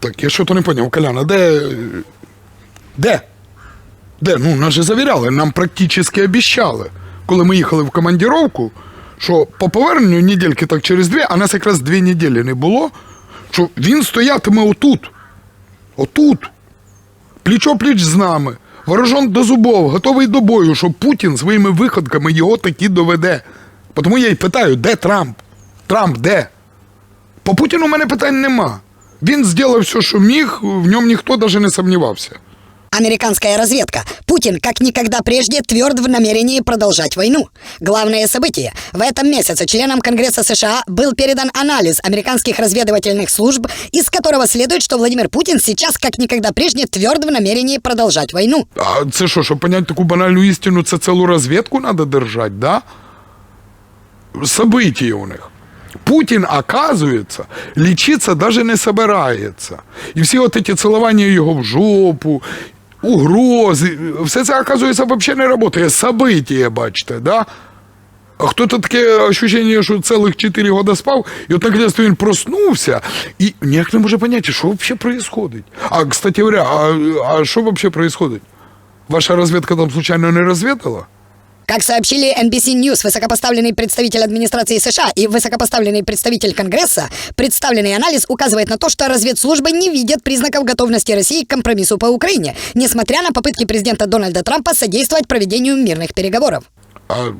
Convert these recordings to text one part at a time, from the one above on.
Так, я що-то не поняв, Коляна, де. Де? Де? Ну, нас же завіряли, нам практично обіщали, коли ми їхали в командіровку, що по поверненню недільки так через дві, а нас якраз дві неділі не було, що він стоятиме отут. Отут. Пліч-о-пліч з нами. Вооружен до зубов, готовий до бою, що Путін своїми виходками його таки доведе. Тому я й питаю, де Трамп? Трамп де? По Путіну у мене питань нема. Він зробив все, що міг, в ньому ніхто навіть не сумнівався. Американская разведка. Путин, как никогда прежде, тверд в намерении продолжать войну. Главное событие. В этом месяце членам Конгресса США был передан анализ американских разведывательных служб, из которого следует, что Владимир Путин сейчас, как никогда прежде, тверд в намерении продолжать войну. А це що, щоб поняти таку банальну істину, це цілу розвідку треба держати, да? События у них. Путін, оказується, лічитися даже не собирається. І всі от ці цілування його в жопу, угрози, все це, оказується, взагалі не працює. События, бачите, да? А хто-то таке ощущення, що цілих 4 роки спав, і от наконец він проснувся, і ніяк не може поняти, що взагалі происходит. А, кстати говоря, а, а що взагалі происходит? Ваша розвідка там случайно не розвідала? Как сообщили NBC News, высокопоставленный представитель администрации США и высокопоставленный представитель Конгресса, представленный анализ указывает на то, что разведслужбы не видят признаков готовности России к компромиссу по Украине, несмотря на попытки президента Дональда Трампа содействовать проведению мирных переговоров. А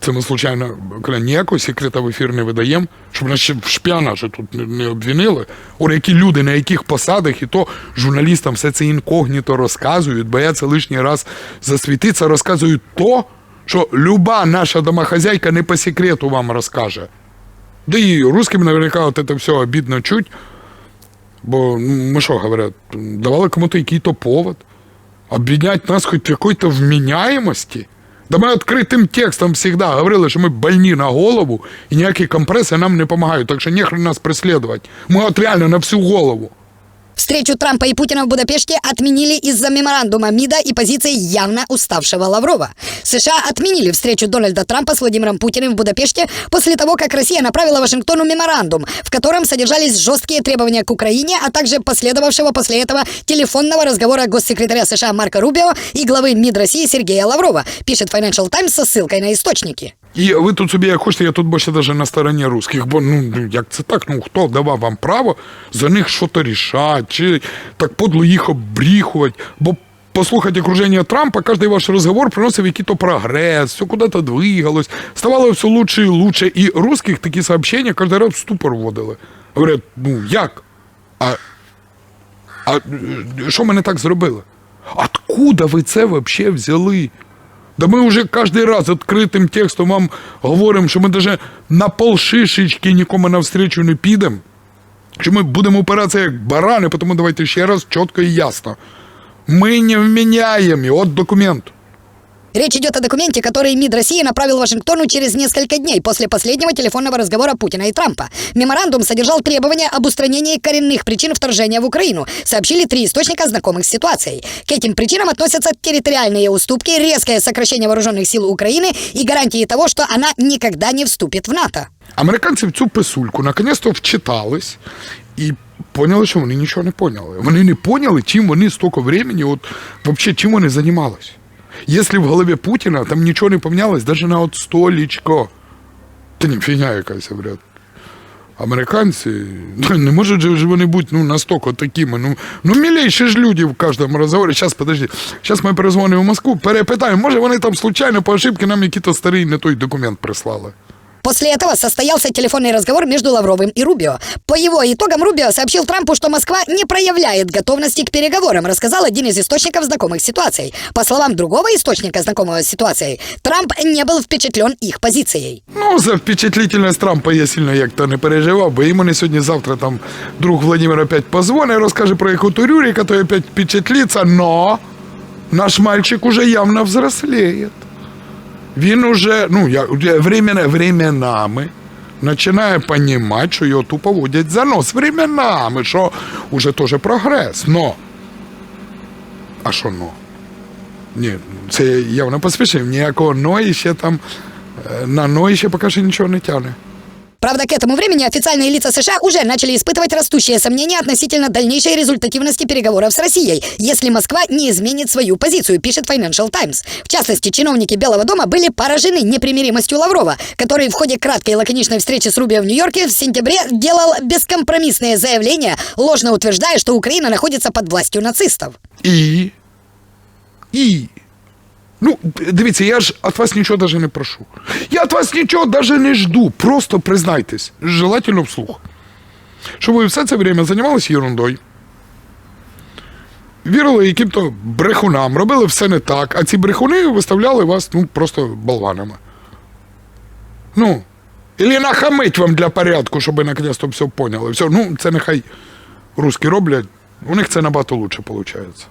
це ми, случайно, коли ніякого секрета в ефір не видаємо, щоб нас ще в шпіонажі тут не, не обвинили. О, які люди, на яких посадах, і то журналістам все це інкогніто розказують, бояться лишній раз засвітитися, розказують то, що люба наша домохозяйка не по секрету вам розкаже. Да і русским наверняка от це все обідно чуть. Бо, ну, ми що говорять, давали кому-то який-то повод. Обвинять нас хоть в какой-то вменяемости. Да ми відкритим текстом завжди говорили, що ми больні на голову, і ніякі компреси нам не допомагають, так що нехрен нас преслідувати. Ми от реально на всю голову. Встречу Трампа и Путина в Будапеште отменили из-за меморандума МИДа и позиции явно уставшего Лаврова. США отменили встречу Дональда Трампа с Владимиром Путиным в Будапеште после того, как Россия направила Вашингтону меморандум, в котором содержались жесткие требования к Украине, а также последовавшего после этого телефонного разговора госсекретаря США Марка Рубио и главы МИД России Сергея Лаврова, пишет Financial Times со ссылкой на источники. І ви тут собі як хочете, я тут більше навіть на стороні русських, бо ну як це так? Ну хто давав вам право за них щось рішати, чи так подло їх обріхувати? Бо послухати окруження Трампа, кожен ваш розговор приносив якийсь прогрес, все куди-то двигалось, ставало все лучше і лучше. І русських такі сообщення кожен раз в ступор вводили. Говорять, ну як? А, а що ми не так зробили? Откуда ви це взагалі взяли? Да мы уже каждый раз открытым текстом вам говорим, що ми даже на полшишечки нікому навстречу не підемо. Що ми будемо опиратися як барани, тому давайте ще раз чітко і ясно. Ми не вміняємо, от документ. Речь идет о документе, который МИД России направил Вашингтону через несколько дней после последнего телефонного разговора Путина и Трампа. Меморандум содержал требования об устранении коренных причин вторжения в Украину, сообщили три источника, знакомых с ситуацией. К этим причинам относятся территориальные уступки, резкое сокращение вооруженных сил Украины и гарантии того, что она никогда не вступит в НАТО. Американці в цю писульку наконець-то вчитались і поняли, що вони нічого не поняли. Вони не поняли, чим вони стільки времени, от взагалі, чим вони займалися. Якщо в голові Путіна там нічого не помінялось, навіть на от столічко. Та ні, фігня якась, говорять. Американці, ну, не можуть же вони бути ну, настільки такими. Ну, ну милейші ж люди в кожному розговорі. Зараз, подожди, зараз ми перезвонимо в Москву, перепитаємо, може вони там случайно по ошибці нам якийсь старий не той документ прислали. После этого состоялся телефонный разговор между Лавровым и Рубио. По его итогам Рубио сообщил Трампу, что Москва не проявляет готовности к переговорам, рассказал один из источников знакомых с ситуацией. По словам другого источника, знакомого с ситуацией, Трамп не был впечатлен их позицией. Ну, за впечатлительність Трампа я сильно як-то не переживав, бо йому не сьогодні-завтра там друг Владимир опять позвонить, розкаже про яку-то Рюрика, то опять впечатлиться, но наш мальчик уже явно взрослеет. Він уже, ну, я, временно, временами починає розуміти, що його тупо водять за нос. Временами, що вже теж прогрес. Но. А що но? Ні, це явно поспішив. Ніякого но і ще там е, на но і ще поки що нічого не тягне. Правда, к этому времени официальные лица США уже начали испытывать растущие сомнения относительно дальнейшей результативности переговоров с Россией, если Москва не изменит свою позицию, пишет Financial Times. В частности, чиновники Белого дома были поражены непримиримостью Лаврова, который в ходе краткой и лаконичной встречи с Рубио в Нью-Йорке в сентябре делал бескомпромиссные заявления, ложно утверждая, что Украина находится под властью нацистов. І. І. Ну, дивіться, я ж від вас нічого навіть не прошу. Я від вас нічого навіть не жду. Просто признайтесь, желательно вслух. Що ви все це время займалися ерундою. Вірили яким-то брехунам, робили все не так, а ці брехуни виставляли вас ну, просто болванами. Ну, Ілі нахамить вам для порядку, щоб ви наконець-то все поняли. Все, ну, це нехай русські роблять, у них це набагато лучше виходить.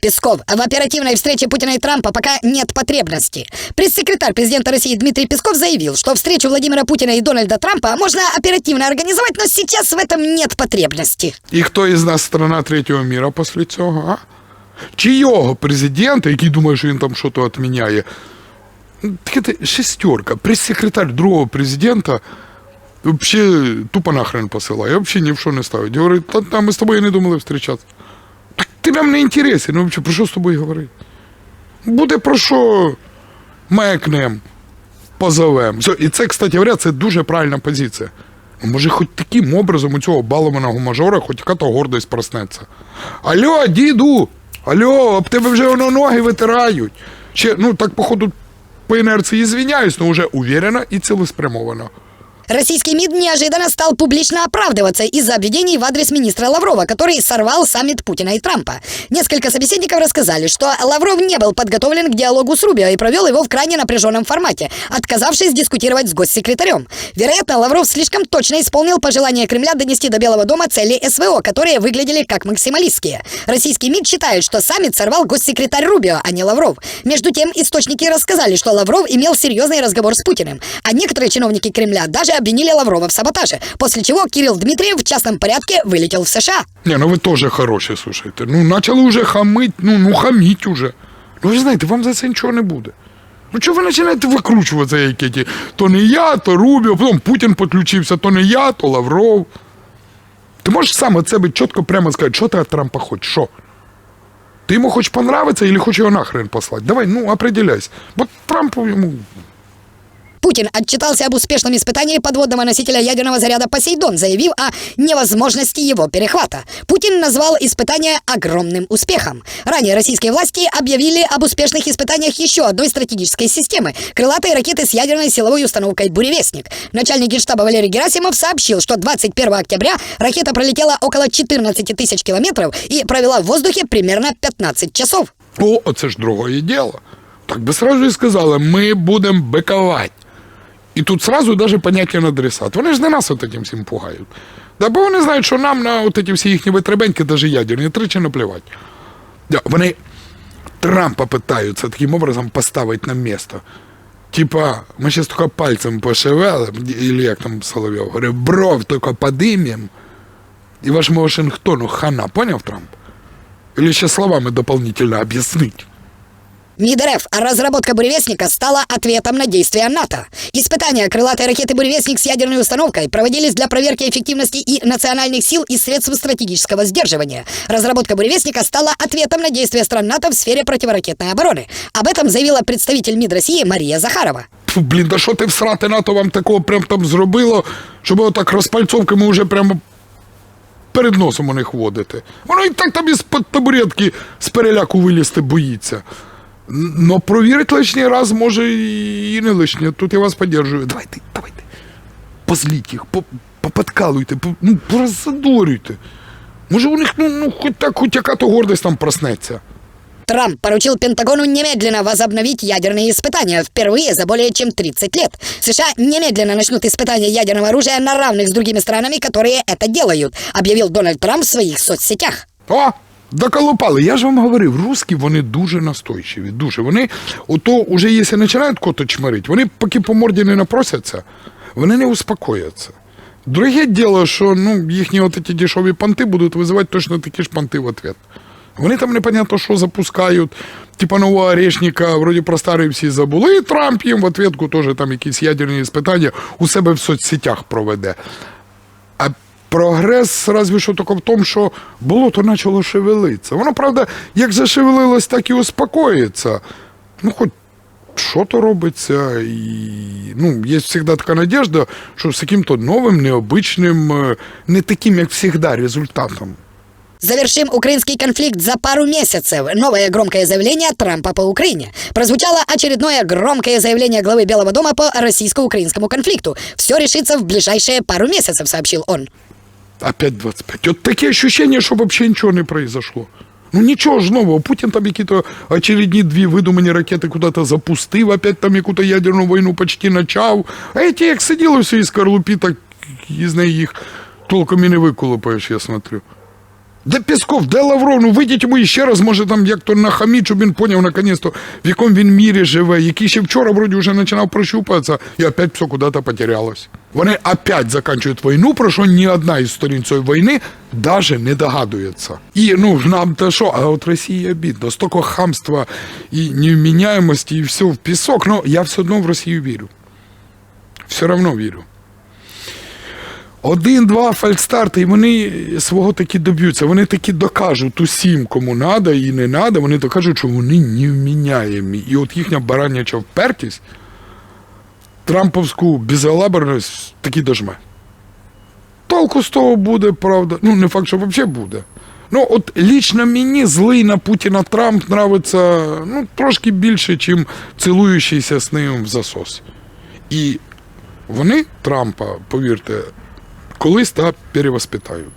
Песков. В оперативной встрече Путина и Трампа пока нет потребности. Пресс-секретарь президента России Дмитрий Песков заявил, что встречу Владимира Путина и Дональда Трампа можно оперативно организовать, но сейчас в этом нет потребности. І хто із нас страна третього міра після цього, а? Чи його президента, який думає, що він там щось відміняє, ну, таке ти шестерка, прес-секретар другого президента взагалі тупо нахрен посилає, взагалі ні в що не ставить. Говорить, та, та ми з тобою не думали зустрічатися. Ти нам не інтересен, ну про що з тобою говорити? Буде про що мекнем, позовем. І це, кстати говоря, це дуже правильна позиція. Може, хоч таким образом у цього балованого мажора хоч яка-то гордість проснеться. Алло, діду! Алло, об тебе вже воно ноги витирають. Ще, ну так, походу, по інерції звіняюсь, але вже уверенно і цілеспрямовано. Российский МИД неожиданно стал публично оправдываться из-за обвинений в адрес министра Лаврова, который сорвал саммит Путина и Трампа. Несколько собеседников рассказали, что Лавров не был подготовлен к диалогу с Рубио и провел его в крайне напряженном формате, отказавшись дискутировать с госсекретарем. Вероятно, Лавров слишком точно исполнил пожелание Кремля донести до Белого дома цели СВО, которые выглядели как максималистские. Российский МИД считает, что саммит сорвал госсекретарь Рубио, а не Лавров. Между тем, источники рассказали, что Лавров имел серьезный разговор с Путиным, а некоторые чиновники Кремля даже обвинили Лаврова в саботаже, после чего Кирилл Дмитриев в частном порядке вылетел в США. Не, ну ви теж хороші, слушайте. Ну, почали вже хамить, ну, ну хаміть уже. Ну, ви знаєте, вам за це нічого не буде. Ну, чого ви починаєте викручуватися, які ті? То не я, то Рубіо, потім Путін підключився, то не я, то Лавров. Ти можеш сам від себе чітко прямо сказати, що ти від Трампа хочеш, що? Ти йому хоч понравиться, або хочеш його нахрен послати? Давай, ну, определяйся. Бо Трампу йому Путин отчитался об успешном испытании подводного носителя ядерного заряда «Посейдон», заявив о невозможности его перехвата. Путин назвал испытание огромным успехом. Ранее российские власти объявили об успешных испытаниях еще одной стратегической системы – крылатой ракеты с ядерной силовой установкой «Буревестник». Начальник генштаба Валерий Герасимов сообщил, что 21 октября ракета пролетела около 14 тысяч километров и провела в воздухе примерно 15 часов. О, оце ж другое діло. Так би сразу і сказали, ми будемо бикувати. І тут сразу даже поняття на адресат. Вони ж не нас от этим всім пугають. Да, бо вони знають, що нам на от ці всі їхні витребеньки, даже ядерні, тричі наплівати. Да, вони Трампа питаються таким образом поставити на місто. Типа, ми зараз тільки пальцем пошевелим, или як там Соловйов говорив, бров тільки подимем, і вашому Вашингтону хана, поняв Трамп? Или ще словами дополнительно объяснить? МИД РФ, а разработка «Буревестника» стала ответом на действия НАТО. Испытания крылатой ракеты «Буревестник» с ядерной установкой проводились для проверки эффективности и национальных сил и средств стратегического сдерживания. Разработка «Буревестника» стала ответом на действия стран НАТО в сфере противоракетной обороны. Об этом заявила представитель МИД России Мария Захарова. Фу, блін, да що ти всрати НАТО вам такого прям там зробило, щоб отак розпальцовками вже прямо перед носом у них водити. Воно і так там із-під табуретки з переляку вилізти боїться. Н- Но провірити лишній раз може і не лишнє. Тут я вас підтримую. Давайте, давайте. Позліть їх, по- поподкалуйте, по- ну, пороззадорюйте. Може у них, ну, ну хоч так, хоч яка-то гордість там проснеться. Трамп поручил Пентагону немедленно возобновить ядерные испытания впервые за более чем 30 лет. США немедленно начнут испытания ядерного оружия на равных с другими странами, которые это делают, объявил Дональд Трамп в своих соцсетях. О, доколупали. Я ж вам говорив, русські вони дуже настойчиві. Дуже. Вони, ото уже якщо починають кото чмирить, вони поки по морді не напросяться, вони не успокояться. Друге діло, що ну, їхні от ці дешеві понти будуть визивати точно такі ж понти в ответ. Вони там непонятно, що запускають. Типа нового орешника, вроді про старий всі забули. І Трамп їм в ответку теж там якісь ядерні спитання у себе в соцсетях проведе. Прогрес разве що тільки в тому, що болото почало шевелитися. Воно, правда, як зашевелилось, так і успокоїться. Ну, хоч що то робиться, і ну, є завжди така надежда, що з яким-то новим, необичним, е, не таким, як завжди, результатом. Завершим украинский конфликт за пару месяцев. Новое громкое заявление Трампа по Украине. Прозвучало очередное громкое заявление главы Белого дома по российско-украинскому конфликту. Все решится в ближайшие пару месяцев, сообщил он. Опять 25. От таке ощущение, що взагалі нічого не произошло. Ну нічого ж нового. Путін там які-то очередні дві видумані ракети куди-то запустив, опять там яку-то ядерну війну почти почав. А ті, як сиділи всі із скорлупі, так із неї їх толком і не виколупаєш, я смотрю. Де Песков, де Лавров? Ну вийдіть йому ще раз, може там як то нахаміть, щоб він поняв наконець-то, в якому він мірі живе, який ще вчора вроді вже починав прощупатися, і опять все куди-то потерялось. Вони опять закінчують війну, про що ні одна із сторін цієї війни даже не догадується. І ну нам то що, а от Росії обідно, стільки хамства і невміняємості, і все в пісок. Ну я все одно в Росію вірю. Все одно вірю. Один-два фальстарти, і вони свого таки доб'ються. Вони таки докажуть усім, кому треба і не треба, вони докажуть, що вони невміняємі. І от їхня бараняча впертість, трамповську безалаберність таки дожме. Толку з того буде, правда. Ну, не факт, що взагалі буде. Ну, от лічно мені злий на Путіна Трамп нравиться ну, трошки більше, ніж цілуючийся з ним в засос. І вони Трампа, повірте, колись та перевоспитають.